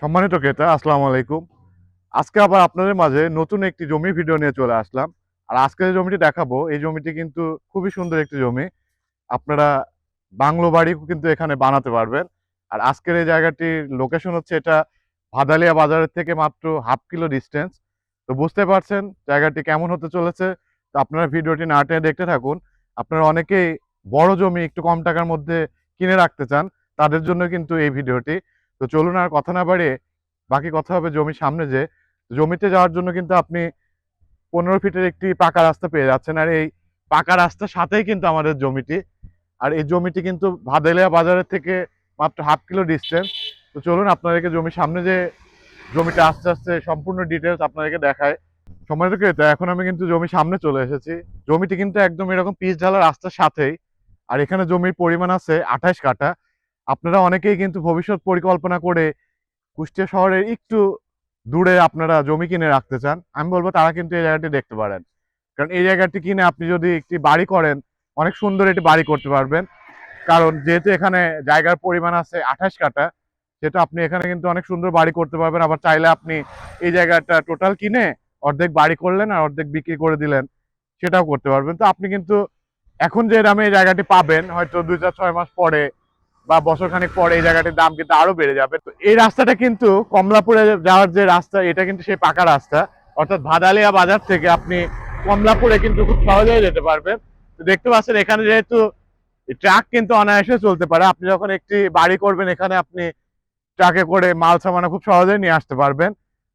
সম্মানিত ক্রেতা, আসসালামু আলাইকুম। আজকে আবার আপনাদের মাঝে নতুন একটি জমি ভিডিও নিয়ে চলে আসলাম। আর আজকে যে জমিটি দেখাবো, এই জমিটি কিন্তু খুবই সুন্দর একটি জমি। আপনারা বাংলো বাড়ি কিন্তু এখানে বানাতে পারবেন। আর আজকের এই জায়গাটির লোকেশন হচ্ছে এটা ভাদালিয়া বাজারের থেকে মাত্র হাফ কিলো ডিস্টেন্স তো বুঝতে পারছেন জায়গাটি কেমন হতে চলেছে। তো আপনারা ভিডিওটি না টেনে দেখতে থাকুন। আপনারা অনেকেই বড় জমি একটু কম টাকার মধ্যে কিনে রাখতে চান, তাদের জন্য কিন্তু এই ভিডিওটি। তো চলুন আর কথা না বাড়িয়ে বাকি কথা হবে জমির সামনে যে, জমিতে যাওয়ার জন্য কিন্তু আপনি পনেরো ফিটের একটি পাকা রাস্তা পেয়ে যাচ্ছেন আর এই পাকা রাস্তার সাথেই কিন্তু আমাদের জমিটি। আর এই জমিটি কিন্তু ভাদেলিয়া বাজারের থেকে মাত্র হাফ কিলো ডিস্টেন্স তো চলুন আপনাদেরকে জমির সামনে যে জমিটা আস্তে আস্তে সম্পূর্ণ ডিটেলস আপনাদেরকে দেখায় সময় থেকে এখন আমি কিন্তু জমির সামনে চলে এসেছি। জমিটি কিন্তু একদম এরকম পিচ ঢালা রাস্তার সাথেই। আর এখানে জমির পরিমাণ আছে আঠাশ কাঠা। আপনারা অনেকেই কিন্তু ভবিষ্যৎ পরিকল্পনা করে কুষ্টিয়া শহরের একটু দূরে আপনারা জমি কিনে রাখতে চান, আমি বলব তারা কিন্তু এই জায়গাটি দেখতে পারেন। কারণ এই জায়গাটি কিনে আপনি যদি একটি বাড়ি করেন, অনেক সুন্দর একটি বাড়ি করতে পারবেন। কারণ যেহেতু এখানে জায়গার পরিমাণ আছে আঠাশ কাঠা সেটা আপনি এখানে কিন্তু অনেক সুন্দর বাড়ি করতে পারবেন। আবার চাইলে আপনি এই জায়গাটা টোটাল কিনে অর্ধেক বাড়ি করলেন আর অর্ধেক বিক্রি করে দিলেন, সেটাও করতে পারবেন। তো আপনি কিন্তু এখন যে দামে এই জায়গাটি পাবেন, হয়তো দুই চার ছয় মাস পরে বা বছর খানিক পরে এই জায়গাটির দাম কিন্তু আরও বেড়ে যাবে। তো এই রাস্তাটা কিন্তু কমলাপুরে যাওয়ার যে রাস্তা, এটা কিন্তু সেই পাকা রাস্তা। অর্থাৎ ভাদালিয়া বাজার থেকে আপনি কমলাপুরে কিন্তু খুব সহজেই যেতে পারবেন। দেখতে পাচ্ছেন, এখানে যেহেতু ট্রাক কিন্তু অনায়াসে চলতে পারে, আপনি যখন একটি বাড়ি করবেন, এখানে আপনি ট্রাকে করে মাল সামানা খুব সহজেই নিয়ে আসতে পারবেন।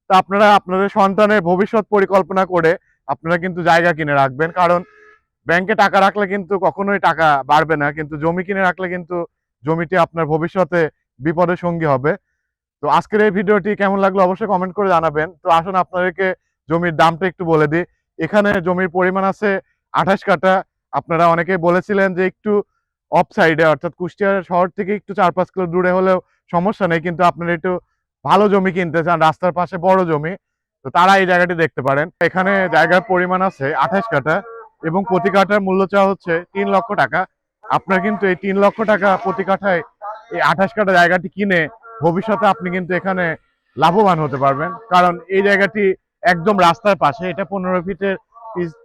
তো আপনারা, আপনাদের সন্তানের ভবিষ্যৎ পরিকল্পনা করে আপনারা কিন্তু জায়গা কিনে রাখবেন। কারণ ব্যাংকে টাকা রাখলে কিন্তু কখনোই টাকা বাড়বে না, কিন্তু জমি কিনে রাখলে কিন্তু জমিটি আপনার ভবিষ্যতে বিপদের সঙ্গী হবে। তো আজকের এই ভিডিওটি কেমন লাগল অবশ্যই কমেন্ট করে জানাবেন। তো আসুন আপনাদেরকে জমির দামটা একটু বলে দিই। এখানে জমির পরিমাণ আছে আঠাশ কাঠা। আপনারা অনেকেই বলেছিলেন যে একটু অফ সাইডে অর্থাৎ কুষ্টিয়া শহর থেকে একটু চার পাঁচ কিলো দূরে হলেও সমস্যা নেই, কিন্তু আপনারা একটু ভালো জমি কিনতে চান, রাস্তার পাশে বড় জমি, তো তারা এই জায়গাটি দেখতে পারেন। এখানে জায়গার পরিমাণ আছে আঠাশ কাঠা এবং প্রতি কাঠার মূল্য চাওয়া হচ্ছে তিন লক্ষ টাকা। আপনার কিন্তু এই তিন লক্ষ টাকা প্রতি কাঠায় এই আঠাশ কাঠা জায়গাটি কিনে ভবিষ্যতে আপনি কিন্তু এখানে লাভবান হতে পারবেন। কারণ এই জায়গাটি একদম রাস্তার পাশে, এটা পনেরো ফিটের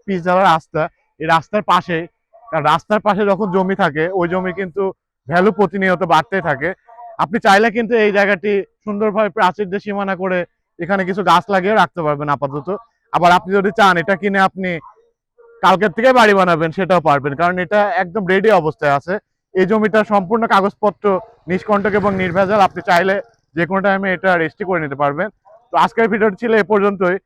পিচ ঢালা রাস্তা, এই রাস্তার পাশে, কারণ রাস্তার পাশে যখন জমি থাকে, ওই জমি কিন্তু ভ্যালু প্রতিনিয়ত বাড়তে থাকে। আপনি চাইলে কিন্তু এই জায়গাটি সুন্দরভাবে প্রাচীর দিয়ে সীমানা করে এখানে কিছু গাছ লাগিয়ে রাখতে পারবেন আপাতত। আবার আপনি যদি চান, এটা কিনে আপনি কালকের থেকে বাড়ি বানাবেন, সেটাও পারবেন। কারণ এটা একদম রেডি অবস্থায় আছে। এই জমিটা সম্পূর্ণ কাগজপত্র, নিষ্কণ্টক এবং নির্ভেজাল। আপনি চাইলে যে কোনো টাইমে এটা রেজিস্ট্রি করে নিতে পারবেন। তো আজকের ভিডিওটি ছিল এ পর্যন্তই।